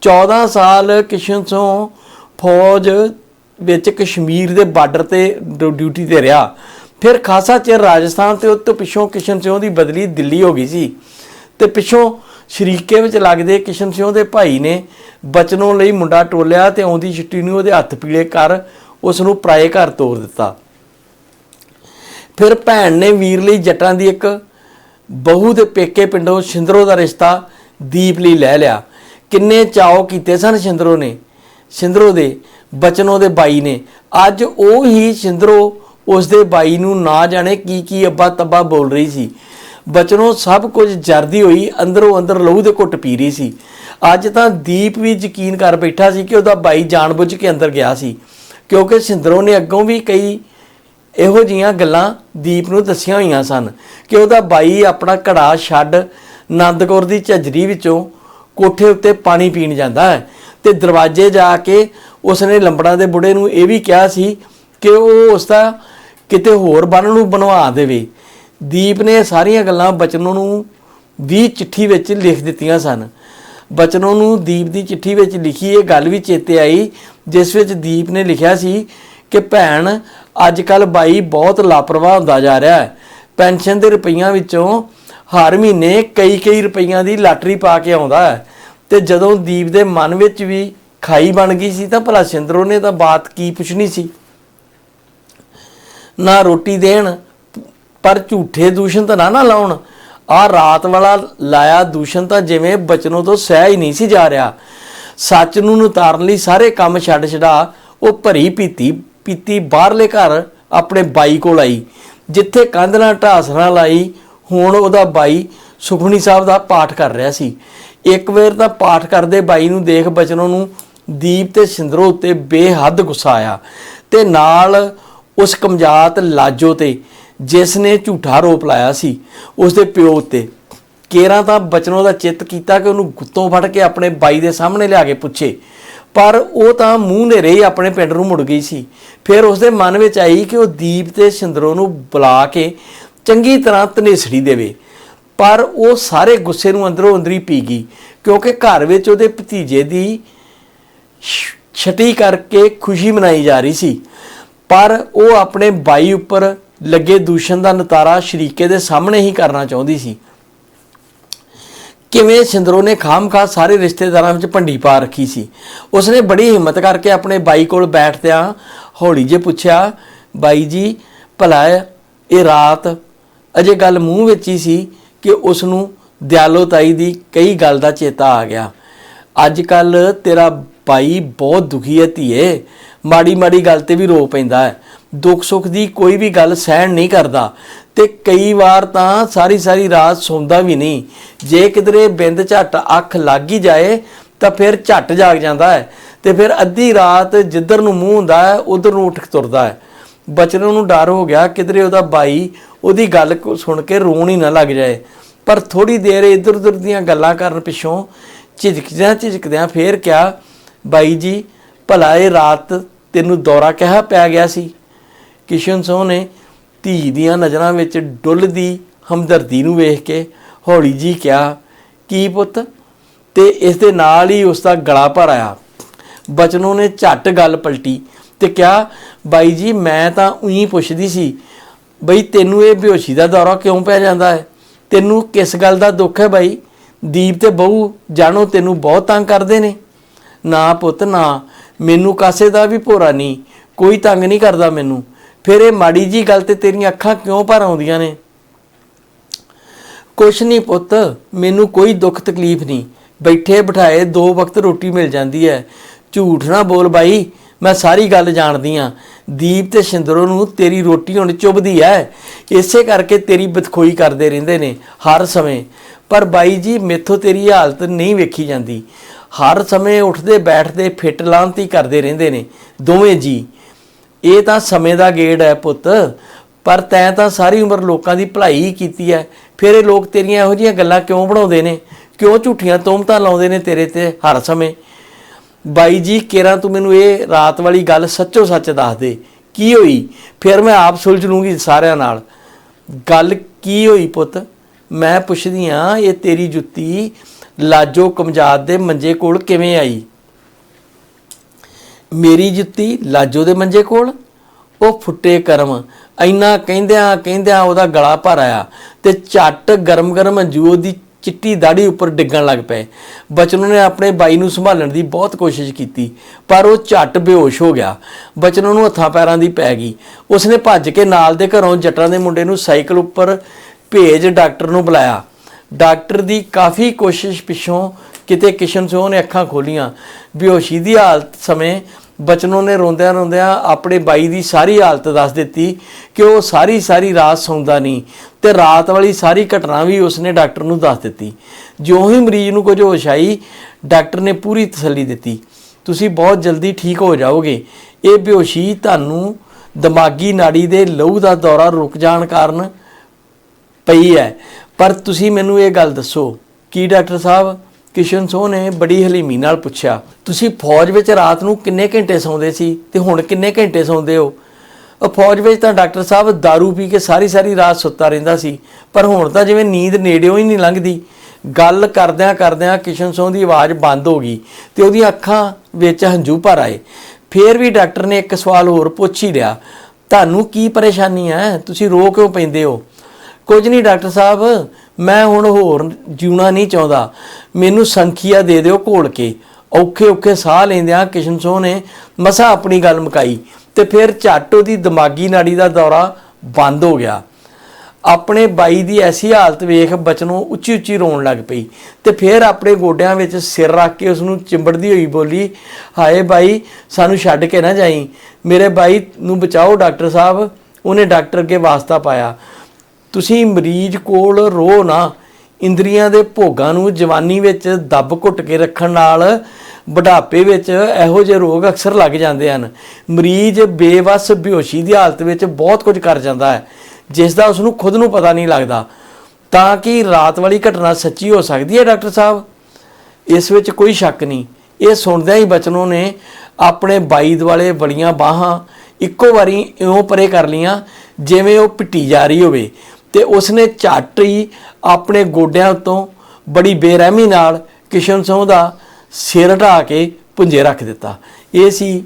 14 ਸਾਲ ਕਿਸ਼ਨ ਤੋਂ ਫੌਜ ਵਿੱਚ ਕਸ਼ਮੀਰ ਦੇ ਬਾਰਡਰ ਤੇ ਡਿਊਟੀ ਤੇ ਰਿਹਾ। ਫਿਰ ਖਾਸਾ ਚਿਰ ਰਾਜਸਥਾਨ ਤੇ ਉਸ ਤੋਂ ਪਿੱਛੋਂ ਕਿਸ਼ਨ ਸਿੰਘ ਦੀ ਬਦਲੀ ਦਿੱਲੀ ਹੋ ਗਈ ਸੀ। ਤੇ ਪਿੱਛੋਂ ਸ਼ਰੀਕੇ ਵਿੱਚ ਲੱਗਦੇ ਕਿਸ਼ਨ ਸਿੰਘ ਦੇ ਭਾਈ ਨੇ ਬਚਨੋਂ ਲਈ ਮੁੰਡਾ ਟੋਲਿਆ ਤੇ ਆਉਂਦੀ ਛੁੱਟੀ ਨੂੰ ਉਹਦੇ ਹੱਥ ਪੀਲੇ ਕਰ ਉਸ ਨੂੰ ਪਰਾਏ ਘਰ ਤੋਰ ਦਿੱਤਾ। ਫਿਰ ਭੈਣ ਨੇ ਵੀਰ ਲਈ ਜੱਟਾਂ ਦੀ ਇੱਕ ਬਹੂ ਦੇ ਪੇਕੇ ਪਿੰਡੋਂ ਸਿੰਦਰੋ ਦਾ ਰਿਸ਼ਤਾ ਦੀਪ ਲਈ ਲੈ ਲਿਆ। ਕਿੰਨੇ ਚਾਓ ਕੀਤੇ ਸਨ ਸਿੰਦਰੋ ਨੇ। ਸਿੰਦਰੋ ਦੇ, ਬਚਨੋਂ ਦੇ ਬਾਈ ਨੇ। ਅੱਜ ਉਹ ਹੀ ਸਿੰਦਰੋ ਉਸ ਦੇ ਬਾਈ ਨੂੰ ਨਾ ਜਾਣੇ ਕੀ ਕੀ ਅੱਬਾ ਤੱਬਾ ਬੋਲ ਰਹੀ ਸੀ। ਬਚਨੋਂ ਸਭ ਕੁਝ ਜਰਦੀ ਹੋਈ, ਅੰਦਰੋਂ ਅੰਦਰ ਲਹੂ ਦੇ ਘੁੱਟ ਪੀ ਰਹੀ ਸੀ। ਅੱਜ ਤਾਂ ਦੀਪ ਵੀ ਯਕੀਨ ਕਰ ਬੈਠਾ ਸੀ ਕਿ ਉਹਦਾ ਬਾਈ ਜਾਣਬੁੱਝ ਕੇ ਅੰਦਰ ਗਿਆ ਸੀ। ਕਿਉਂਕਿ ਸਿੰਦਰੋਂ ਨੇ ਅੱਗੋਂ ਵੀ ਕਈ ਇਹੋ ਜੀਆਂ ਗੱਲਾਂ ਦੀਪ ਨੂੰ ਦੱਸੀਆਂ ਹੋਈਆਂ ਸਨ ਕਿ ਉਹਦਾ ਬਾਈ ਆਪਣਾ ਘੜਾ ਛੱਡ ਨੰਦਕੌਰ ਦੀ ਝੱਜਰੀ ਵਿੱਚੋਂ ਕੋਠੇ ਉੱਤੇ ਪਾਣੀ ਪੀਣ ਜਾਂਦਾ ਹੈ ਤੇ ਦਰਵਾਜ਼ੇ ਜਾ ਕੇ ਉਸਨੇ ਲੰਬੜਾਂ ਦੇ ਬੁੜੇ ਨੂੰ ਇਹ ਵੀ ਕਿਹਾ ਸੀ ਕਿ ਉਹ ਉਸ ਦਾ ਕਿਤੇ ਹੋਰ ਬੰਨ ਨੂੰ ਬਣਵਾ ਦੇਵੇ। ਦੀਪ ਨੇ ਇਹ ਸਾਰੀਆਂ ਗੱਲਾਂ ਬਚਨੋਂ ਨੂੰ ਵੀ ਚਿੱਠੀ ਵਿੱਚ ਲਿਖ ਦਿੱਤੀਆਂ ਸਨ। ਬਚਨੋਂ ਨੂੰ ਦੀਪ ਦੀ ਚਿੱਠੀ ਵਿੱਚ ਲਿਖੀ ਇਹ ਗੱਲ ਵੀ ਚੇਤੇ ਆਈ, ਜਿਸ ਵਿੱਚ ਦੀਪ ਨੇ ਲਿਖਿਆ ਸੀ ਕਿ, ਭੈਣ ਅੱਜ ਕੱਲ ਬਾਈ ਬਹੁਤ ਲਾਪਰਵਾਹ ਹੁੰਦਾ ਜਾ ਰਿਹਾ ਹੈ। ਪੈਨਸ਼ਨ ਦੇ ਰੁਪਈਆਂ ਵਿੱਚੋਂ ਹਰ ਮਹੀਨੇ ਕਈ ਕਈ ਰੁਪਈਆਂ ਦੀ ਲਾਟਰੀ ਪਾ ਕੇ ਆਉਂਦਾ ਹੈ। ਤੇ ਜਦੋਂ ਦੀਪ ਦੇ ਮਨ ਵਿੱਚ ਵੀ ਖਾਈ ਬਣ ਗਈ ਸੀ ਤਾਂ ਭਲਾ ਸਿੰਦਰੋ ਨੇ ਤਾਂ ਬਾਤ ਕੀ ਪੁੱਛਣੀ ਸੀ? ਨਾ ਰੋਟੀ ਦੇਣ, ਪਰ ਝੂਠੇ ਦੂਸ਼ਣ ਤਾਂ ਨਾ ਨਾ ਲਾਉਣ। ਆ ਰਾਤ ਵਾਲਾ ਲਾਇਆ ਦੂਸ਼ਣ ਤਾਂ ਜਿਵੇਂ ਬਚਨੋਂ ਤੋਂ ਸਹਿ ਹੀ ਨਹੀਂ ਸੀ ਜਾ ਰਿਹਾ। ਸੱਚ ਨੂੰ ਉਤਾਰਨ ਲਈ ਸਾਰੇ ਕੰਮ ਛੱਡ ਛਡਾ, ਉਹ ਭਰੀ ਪੀਤੀ ਪੀਤੀ ਬਾਹਰਲੇ ਘਰ ਆਪਣੇ ਬਾਈ ਕੋਲ ਆਈ। ਜਿੱਥੇ ਕੰਧ ਨਾਲ ਢਾਸ ਨਾਲ ਲਾਈ, ਹੁਣ ਉਹਦਾ ਬਾਈ ਸੁਖਮਨੀ ਸਾਹਿਬ ਦਾ ਪਾਠ ਕਰ ਰਿਹਾ ਸੀ। ਇੱਕ ਵਾਰ ਤਾਂ ਪਾਠ ਕਰਦੇ ਬਾਈ ਨੂੰ ਦੇਖ ਬਚਨੋਂ ਨੂੰ ਦੀਪ ਤੇ ਸਿੰਦਰੋ ਉੱਤੇ ਬੇਹੱਦ ਗੁੱਸਾ ਆਇਆ। ਤੇ ਨਾਲ ਉਸ ਕਮਜਾਤ ਲਾਜੋ ਤੇ ਜਿਸ ਨੇ ਝੂਠਾ ਰੋਪ ਲਾਇਆ ਸੀ, ਉਸ ਦੇ ਪਿਓ ਉੱਤੇ। ਕੇਰਾਂ ਤਾਂ ਬਚਨੋਂ ਦਾ ਚਿੱਤ ਕੀਤਾ ਕਿ ਉਹਨੂੰ ਗੁੱਤੋਂ ਫੜ ਕੇ ਆਪਣੇ ਬਾਈ ਦੇ ਸਾਹਮਣੇ ਲਿਆ ਕੇ ਪੁੱਛੇ। ਪਰ ਉਹ ਤਾਂ ਮੂੰਹ ਨੇਰੇ ਹੀ ਆਪਣੇ ਪਿੰਡ ਨੂੰ ਮੁੜ ਗਈ ਸੀ। ਫਿਰ ਉਸਦੇ ਮਨ ਵਿੱਚ ਆਈ ਕਿ ਉਹ ਦੀਪ ਤੇ ਸਿੰਦਰੋ ਨੂੰ ਬੁਲਾ ਕੇ ਚੰਗੀ ਤਰ੍ਹਾਂ ਤਨੇਸੜੀ ਦੇਵੇ। ਪਰ ਉਹ ਸਾਰੇ ਗੁੱਸੇ ਨੂੰ ਅੰਦਰੋਂ ਅੰਦਰੀ ਪੀ ਗਈ, ਕਿਉਂਕਿ ਘਰ ਵਿੱਚ ਉਹਦੇ ਭਤੀਜੇ ਦੀ ਛਟੀ ਕਰਕੇ ਖੁਸ਼ੀ ਮਨਾਈ ਜਾ ਰਹੀ ਸੀ। ਪਰ ਉਹ ਆਪਣੇ ਬਾਈ ਉੱਪਰ ਲੱਗੇ ਦੂਸ਼ਣ ਦਾ ਨਤਾਰਾ ਸ਼ਰੀਕੇ ਦੇ ਸਾਹਮਣੇ ਹੀ ਕਰਨਾ ਚਾਹੁੰਦੀ ਸੀ। ਕਿਵੇਂ ਸਿੰਦਰੋ ਨੇ ਖਾਮਖਾ ਸਾਰੇ ਰਿਸ਼ਤੇਦਾਰਾਂ ਵਿੱਚ ਭੰਡੀ ਪਾ ਰੱਖੀ ਸੀ। ਉਸਨੇ ਬੜੀ ਹਿੰਮਤ ਕਰਕੇ ਆਪਣੇ ਬਾਈ ਕੋਲ ਬੈਠਦਿਆਂ ਹੌਲੀ ਜੇ ਪੁੱਛਿਆ, ਬਾਈ ਜੀ, ਭਲਾ ਇਹ ਰਾਤ ਅਜੇ ਗੱਲ ਮੂੰਹ ਵਿੱਚ ਹੀ ਸੀ ਕਿ ਉਸ ਨੂੰ ਦਿਆਲੋ ਤਾਈ ਦੀ ਕਈ ਗੱਲ ਦਾ ਚੇਤਾ ਆ ਗਿਆ। ਅੱਜ ਕੱਲ ਤੇਰਾ ਭਾਈ ਬਹੁਤ ਦੁਖੀ ਹੈ ਧੀਏ ਮਾੜੀ ਮਾੜੀ ਗੱਲ ਤੇ ਵੀ ਰੋ ਪੈਂਦਾ ਹੈ। ਦੁੱਖ ਸੁੱਖ ਦੀ ਕੋਈ ਵੀ ਗੱਲ ਸਹਿਣ ਨਹੀਂ ਕਰਦਾ। ਤੇ ਕਈ ਵਾਰ ਤਾਂ ਸਾਰੀ ਸਾਰੀ ਰਾਤ ਸੌਂਦਾ ਵੀ ਨਹੀਂ। ਜੇ ਕਿਧਰੇ ਬਿੰਦ ਝੱਟ ਅੱਖ ਲੱਗ ਹੀ ਜਾਏ, ਤਾਂ ਫਿਰ ਝੱਟ ਜਾਗ ਜਾਂਦਾ ਹੈ। ਤੇ ਫਿਰ ਅੱਧੀ ਰਾਤ ਜਿੱਧਰ ਨੂੰ ਮੂੰਹ ਹੁੰਦਾ ਹੈ, ਉਧਰ ਨੂੰ ਉੱਠ ਤੁਰਦਾ ਹੈ। ਬਚਨੋਂ ਨੂੰ ਡਰ ਹੋ ਗਿਆ, ਕਿਧਰੇ ਉਹਦਾ ਬਾਈ ਉਹਦੀ ਗੱਲ ਸੁਣ ਕੇ ਰੋਣ ਹੀ ਨਾ ਲੱਗ ਜਾਏ। ਪਰ ਥੋੜੀ ਦੇਰ ਇੱਧਰ ਉੱਧਰ ਦੀਆਂ ਗੱਲਾਂ ਕਰਨ ਪਿੱਛੋਂ ਝਿਜਕਦਿਆਂ ਝਿਜਕਦਿਆਂ ਫੇਰ ਕਿਹਾ, ਬਾਈ ਜੀ, ਭਲਾ ਇਹ ਰਾਤ ਤੈਨੂੰ ਦੌਰਾ ਕਿਹਾ ਪੈ ਗਿਆ ਸੀ। ਕਿਸ਼ਨ ਸੋਹ ਨੇ ਧੀ ਦੀਆਂ ਨਜ਼ਰਾਂ ਵਿੱਚ ਡੁੱਲਦੀ ਹਮਦਰਦੀ ਨੂੰ ਵੇਖ ਕੇ ਹੌਲੀ ਜੀ ਕਿਹਾ, ਕੀ ਪੁੱਤ? ਤੇ ਇਸ ਦੇ ਨਾਲ ਹੀ ਉਸ ਦਾ ਗਲਾ ਭਰ ਆਇਆ। ਬਚਨੋ ਨੇ ਝੱਟ ਗੱਲ ਪਲਟੀ ਤੇ ਕਿਹਾ, ਬਾਈ ਜੀ, ਮੈਂ ਤਾਂ ਉਹੀ ਪੁੱਛਦੀ ਸੀ, ਬਈ ਤੈਨੂੰ ਇਹ ਬੇਹੋਸ਼ੀ ਦਾ ਦੌਰਾ ਕਿਉਂ ਪੈ ਜਾਂਦਾ ਹੈ? ਤੈਨੂੰ ਕਿਸ ਗੱਲ ਦਾ ਦੁੱਖ ਹੈ ਬਾਈ? ਦੀਪ ਤੇ ਬਹੂ ਜਾਣੋ ਤੈਨੂੰ ਬਹੁਤ ਤੰਗ ਕਰਦੇ ਨੇ। ਨਾ ਪੁੱਤ, ਨਾ। ਮੈਨੂੰ ਕਾਸੇ ਦਾ ਵੀ ਭੋਰਾ ਨਹੀਂ, ਕੋਈ ਤੰਗ ਨਹੀਂ ਕਰਦਾ ਮੈਨੂੰ। ਫਿਰ ਇਹ ਮਾੜੀ ਜੀ ਗੱਲ ਤੇ ਤੇਰੀਆਂ ਅੱਖਾਂ ਕਿਉਂ ਭਰ ਆਉਂਦੀਆਂ ਨੇ? ਕੁਛ ਨਹੀਂ ਪੁੱਤ, ਮੈਨੂੰ ਕੋਈ ਦੁੱਖ ਤਕਲੀਫ ਨਹੀਂ। ਬੈਠੇ ਬਿਠਾਏ ਦੋ ਵਕਤ ਰੋਟੀ ਮਿਲ ਜਾਂਦੀ ਹੈ ਝੂਠ ਨਾ ਬੋਲ ਬਾਈ, ਮੈਂ ਸਾਰੀ ਗੱਲ ਜਾਣਦੀ ਆ। ਦੀਪ ਤੇ ਸਿੰਦਰੋ ਨੂੰ ਤੇਰੀ ਰੋਟੀ ਹੁਣ ਚੁੱਭਦੀ ਐ। ਇਸੇ ਕਰਕੇ ਤੇਰੀ ਬਦਖੋਈ ਕਰਦੇ ਰਹਿੰਦੇ ਨੇ ਹਰ ਸਮੇਂ। ਪਰ ਬਾਈ ਜੀ, ਮੇਥੋਂ ਤੇਰੀ ਹਾਲਤ ਨਹੀਂ ਵੇਖੀ ਜਾਂਦੀ। ਹਰ ਸਮੇਂ ਉੱਠਦੇ ਬੈਠਦੇ ਫਿੱਟ ਲਾਂਤੀ ਕਰਦੇ ਰਹਿੰਦੇ ਨੇ, ਦੋਵੇਂ ਜੀ। ਇਹ ਤਾਂ ਸਮੇਂ ਦਾ ਗੇੜ ਹੈ ਪੁੱਤ, ਪਰ ਤੈਂ ਤਾਂ ਸਾਰੀ ਉਮਰ ਲੋਕਾਂ ਦੀ ਭਲਾਈ ਹੀ ਕੀਤੀ ਹੈ। ਫਿਰ ਇਹ ਲੋਕ ਤੇਰੀਆਂ ਇਹੋ ਜਿਹੀਆਂ ਗੱਲਾਂ ਕਿਉਂ ਬਣਾਉਂਦੇ ਨੇ? ਕਿਉਂ ਝੂਠੀਆਂ ਤੋਮਤਾਂ ਲਾਉਂਦੇ ਨੇ ਤੇਰੇ ਤੇ ਹਰ ਸਮੇਂ? ਬਾਈ ਜੀ, ਕਿਰਾਂ, ਤੂੰ ਮੈਨੂੰ ਇਹ ਰਾਤ ਵਾਲੀ ਗੱਲ ਸੱਚੋ ਸੱਚ ਦੱਸ ਦੇ। ਕੀ ਹੋਈ? ਫਿਰ ਮੈਂ ਆਪ ਸੁਲਝ ਲੂੰਗੀ ਸਾਰਿਆਂ ਨਾਲ। ਗੱਲ ਕੀ ਹੋਈ ਪੁੱਤ? ਮੈਂ ਪੁੱਛਦੀ ਆ ਇਹ ਤੇਰੀ ਜੁੱਤੀ ਲਾਜੋ ਕਮਜਾਤ ਦੇ ਮੰਜੇ ਕੋਲ ਕਿਵੇਂ ਆਈ? ਮੇਰੀ ਜੁੱਤੀ ਲਾਜੋ ਦੇ ਮੰਜੇ ਕੋਲ? ਉਹ ਫੁੱਟੇ ਕਰਮ, ਇੰਨਾ ਕਹਿੰਦਿਆਂ ਕਹਿੰਦਿਆਂ ਉਹਦਾ ਗਲਾ ਭਰ ਆਇਆ ਤੇ ਝੱਟ ਗਰਮ ਗਰਮ ਜੂਓ ਦੀ ਚਿੱਟੀ ਦਾੜੀ ਉੱਪਰ ਡਿੱਗਣ ਲੱਗ ਪਏ। ਬਚਨੋਂ ਨੇ ਆਪਣੇ ਬਾਈ ਨੂੰ ਸੰਭਾਲਣ ਦੀ ਬਹੁਤ ਕੋਸ਼ਿਸ਼ ਕੀਤੀ, ਪਰ ਉਹ ਝੱਟ ਬੇਹੋਸ਼ ਹੋ ਗਿਆ। ਬਚਨੋਂ ਨੂੰ ਹੱਥਾਂ ਪੈਰਾਂ ਦੀ ਪੈ ਗਈ। ਉਸਨੇ ਭੱਜ ਕੇ ਨਾਲ ਦੇ ਘਰੋਂ ਜੱਟਾਂ ਦੇ ਮੁੰਡੇ ਨੂੰ ਸਾਈਕਲ ਉੱਪਰ ਭੇਜ ਡਾਕਟਰ ਨੂੰ ਬੁਲਾਇਆ। ਡਾਕਟਰ ਦੀ ਕਾਫੀ ਕੋਸ਼ਿਸ਼ ਪਿੱਛੋਂ ਕਿਤੇ ਕਿਸ਼ਨ ਸਿੰਘ ਨੇ ਅੱਖਾਂ ਖੋਲੀਆਂ। ਬੇਹੋਸ਼ੀ ਦੀ ਹਾਲਤ ਸਮੇਂ ਬਚਨੋਂ ਨੇ ਰੋਂਦਿਆਂ ਰੋਂਦਿਆਂ ਆਪਣੇ ਬਾਈ ਦੀ ਸਾਰੀ ਹਾਲਤ ਦੱਸ ਦਿੱਤੀ ਕਿ ਉਹ ਸਾਰੀ ਸਾਰੀ ਰਾਤ ਸੌਂਦਾ ਨਹੀਂ ਤੇ ਰਾਤ ਵਾਲੀ ਸਾਰੀ ਘਟਨਾ ਵੀ ਉਸਨੇ ਡਾਕਟਰ ਨੂੰ ਦੱਸ ਦਿੱਤੀ। ਜਿਉਂ ਹੀ ਮਰੀਜ਼ ਨੂੰ ਕੁਝ ਹੋਸ਼ ਆਈ, ਡਾਕਟਰ ਨੇ ਪੂਰੀ ਤਸੱਲੀ ਦਿੱਤੀ। ਤੁਸੀਂ ਬਹੁਤ ਜਲਦੀ ਠੀਕ ਹੋ ਜਾਓਗੇ। ਇਹ ਬੇਹੋਸ਼ੀ ਤੁਹਾਨੂੰ ਦਿਮਾਗੀ ਨਾੜੀ ਦੇ ਲਹੂ ਦਾ ਦੌਰਾ ਰੁਕ ਜਾਣ ਕਾਰਨ ਪਈ ਹੈ। ਪਰ ਤੁਸੀਂ ਮੈਨੂੰ ਇਹ ਗੱਲ ਦੱਸੋ, ਕੀ ਡਾਕਟਰ ਸਾਹਿਬ ਕਿਸ਼ਨ ਸੋਹ ਨੇ ਬੜੀ ਹਲੀਮੀ ਨਾਲ ਪੁੱਛਿਆ, ਤੁਸੀਂ ਫੌਜ ਵਿੱਚ ਰਾਤ ਨੂੰ ਕਿੰਨੇ ਘੰਟੇ ਸੌਂਦੇ ਸੀ ਤੇ ਹੁਣ ਕਿੰਨੇ ਘੰਟੇ ਸੌਂਦੇ ਹੋ? ਉਹ ਫੌਜ ਵਿੱਚ ਤਾਂ ਡਾਕਟਰ ਸਾਹਿਬ दारू ਪੀ ਕੇ ਸਾਰੀ ਸਾਰੀ ਰਾਤ ਸੁੱਤਾ ਰਹਿੰਦਾ ਸੀ, ਪਰ ਹੁਣ ਤਾਂ ਜਿਵੇਂ ਨੀਂਦ ਨੇੜਿਓਂ ਹੀ ਨਹੀਂ ਲੰਘਦੀ। ਗੱਲ ਕਰਦਿਆਂ ਕਰਦਿਆਂ ਕਿਸ਼ਨ ਸੋਹ ਦੀ ਆਵਾਜ਼ ਬੰਦ ਹੋ ਗਈ ਤੇ ਉਹਦੀਆਂ ਅੱਖਾਂ ਵਿੱਚ ਹੰਝੂ ਭਰ ਆਏ। ਫੇਰ ਵੀ ਡਾਕਟਰ ਨੇ ਇੱਕ ਸਵਾਲ ਹੋਰ ਪੁੱਛ ਹੀ ਲਿਆ, ਤੁਹਾਨੂੰ ਕੀ ਪਰੇਸ਼ਾਨੀ ਹੈ? ਤੁਸੀਂ ਰੋ ਕਿਉਂ ਪੈਂਦੇ ਹੋ? ਕੁਝ ਨਹੀਂ ਡਾਕਟਰ ਸਾਹਿਬ, ਮੈਂ ਹੁਣ ਹੋਰ ਜਿਉਣਾ ਨਹੀਂ ਚਾਹੁੰਦਾ। ਮੈਨੂੰ ਸੰਖੀਆ ਦੇ ਦਿਓ ਘੋਲ ਕੇ। ਔਖੇ ਔਖੇ ਸਾਹ ਲੈਂਦਿਆਂ ਕਿਸ਼ਨ ਸੋਹ ਨੇ। ਮਸਾ ਆਪਣੀ ਗੱਲ ਮੁਕਾਈ ਤੇ ਫਿਰ ਝੱਟ ਉਹਦੀ ਦਿਮਾਗੀ ਨਾੜੀ ਦਾ ਦੌਰਾ ਬੰਦ ਹੋ ਗਿਆ। ਆਪਣੇ ਬਾਈ ਦੀ ਐਸੀ ਹਾਲਤ ਵੇਖ ਬਚਨੋਂ ਉੱਚੀ ਉੱਚੀ ਰੋਣ ਲੱਗ ਪਈ ਤੇ ਫਿਰ ਆਪਣੇ ਗੋਡਿਆਂ ਵਿੱਚ ਸਿਰ ਰੱਖ ਕੇ ਉਸ ਨੂੰ ਚਿੰਬੜਦੀ ਹੋਈ ਬੋਲੀ, ਹਾਏ ਬਾਈ, ਸਾਨੂੰ ਛੱਡ ਕੇ ਨਾ ਜਾਈ। ਮੇਰੇ ਬਾਈ ਨੂੰ ਬਚਾਓ ਡਾਕਟਰ ਸਾਹਿਬ। ਉਹਨੇ ਡਾਕਟਰ ਅੱਗੇ ਵਾਸਤਾ ਪਾਇਆ। ਤੁਸੀਂ ਮਰੀਜ਼ ਕੋਲ ਰੋ ਨਾ। ਇੰਦਰੀਆਂ ਦੇ ਭੋਗਾਂ ਨੂੰ ਜਵਾਨੀ ਵਿੱਚ ਦੱਬ ਘੁੱਟ ਕੇ ਰੱਖਣ ਨਾਲ ਬੁਢਾਪੇ ਵਿੱਚ ਇਹੋ ਜਿਹੇ ਰੋਗ ਅਕਸਰ ਲੱਗ ਜਾਂਦੇ ਹਨ। ਮਰੀਜ਼ ਬੇਵਸ ਬਿਹੋਸ਼ੀ ਦੀ ਹਾਲਤ ਵਿੱਚ ਬਹੁਤ ਕੁਝ ਕਰ ਜਾਂਦਾ ਹੈ ਜਿਸ ਦਾ ਉਸ ਨੂੰ ਖੁਦ ਨੂੰ ਪਤਾ ਨਹੀਂ ਲੱਗਦਾ। ਤਾਂ ਕਿ ਰਾਤ ਵਾਲੀ ਘਟਨਾ ਸੱਚੀ ਹੋ ਸਕਦੀ ਹੈ, ਡਾਕਟਰ ਸਾਹਿਬ? ਇਸ ਵਿੱਚ ਕੋਈ ਸ਼ੱਕ ਨਹੀਂ। ਇਹ ਸੁਣਦਿਆਂ ਹੀ ਬਚਨੋ ਨੇ ਆਪਣੇ ਬਾਈ ਦੁਆਲੇ ਬੜੀਆਂ ਬਾਹਾਂ ਇੱਕੋ ਵਾਰੀ ਇਉਂ ਪਰੇ ਕਰ ਲੀਆਂ ਜਿਵੇਂ ਉਹ ਪਿੱਟੀ ਜਾ ਰਹੀ ਹੋਵੇ। ਤੇ ਉਸਨੇ ਝੱਟ ਹੀ ਆਪਣੇ ਗੋਡਿਆਂ ਉੱਤੋਂ ਬੜੀ ਬੇਰਹਿਮੀ ਨਾਲ ਕਿਸ਼ਨ ਸਿੰਘ ਦਾ ਸਿਰ ਢਾ ਕੇ ਪੁੰਜੇ ਰੱਖ ਦਿੱਤਾ। ਇਹ ਸੀ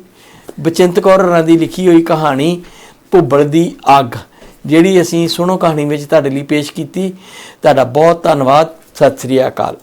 ਬਚਿੰਤ ਕੌਰ ਹੋਰਾਂ ਦੀ ਲਿਖੀ ਹੋਈ ਕਹਾਣੀ ਭੁੱਬਲ ਦੀ ਅੱਗ, ਜਿਹੜੀ ਅਸੀਂ ਸੁਣੋ ਕਹਾਣੀ ਵਿੱਚ ਤੁਹਾਡੇ ਲਈ ਪੇਸ਼ ਕੀਤੀ। ਤੁਹਾਡਾ ਬਹੁਤ ਧੰਨਵਾਦ। ਸਤਿ ਸ੍ਰੀ ਅਕਾਲ।